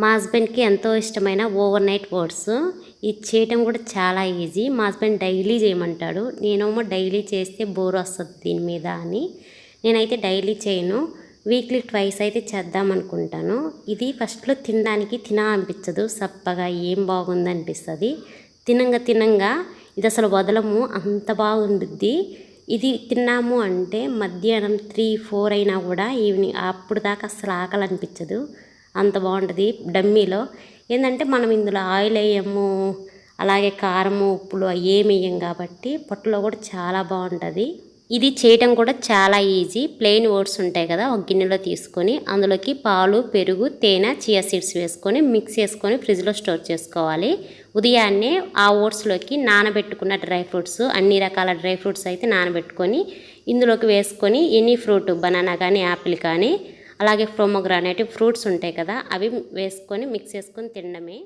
మా హస్బెండ్కి ఎంతో ఇష్టమైన ఓవర్ నైట్ ఓట్స్. ఇది చేయటం కూడా చాలా ఈజీ. మా హస్బెండ్ డైలీ చేయమంటాడు. నేనేమో డైలీ చేస్తే బోర్ వస్తుంది దీని మీద అని. నేనైతే డైలీ చేయను. వీక్లీ ట్వైస్ అయితే చేద్దాం అనుకుంటాను. ఇది ఫస్ట్లో తినడానికి తినా అనిపించదు. సప్పగా ఏం బాగుంది అనిపిస్తుంది. తినంగా తినంగా ఇది అసలు వదలము. అంత బాగుండుద్ది. ఇది తిన్నాము అంటే మధ్యాహ్నం త్రీ ఫోర్ అయినా కూడా ఈవినింగ్ అప్పుడు దాకా అసలు ఆకలి అనిపించదు అంత బాగుంటుంది డమ్మీలో. ఏంటంటే మనం ఇందులో ఆయిల్ వేయము అలాగే కారము ఉప్పులు అవి ఏమి వేయం కాబట్టి పొట్టలో కూడా చాలా బాగుంటుంది. ఇది చేయటం కూడా చాలా ఈజీ. ప్లెయిన్ ఓట్స్ ఉంటాయి కదా ఒక గిన్నెలో తీసుకొని అందులోకి పాలు పెరుగు తేనె చియా సీడ్స్ వేసుకొని మిక్స్ చేసుకొని ఫ్రిడ్జ్లో స్టోర్ చేసుకోవాలి. ఉదయాన్నే ఆ ఓట్స్లోకి నానబెట్టుకున్న డ్రై ఫ్రూట్స్ అన్ని రకాల డ్రై ఫ్రూట్స్ అయితే నానబెట్టుకొని ఇందులోకి వేసుకొని ఎనీ ఫ్రూట్ బనానా కానీ యాపిల్ కానీ అలాగే ప్రోమోగ్రానైట్ ఫ్రూట్స్ ఉంటాయి కదా అవి వేసుకొని మిక్స్ చేసుకొని తినడమే.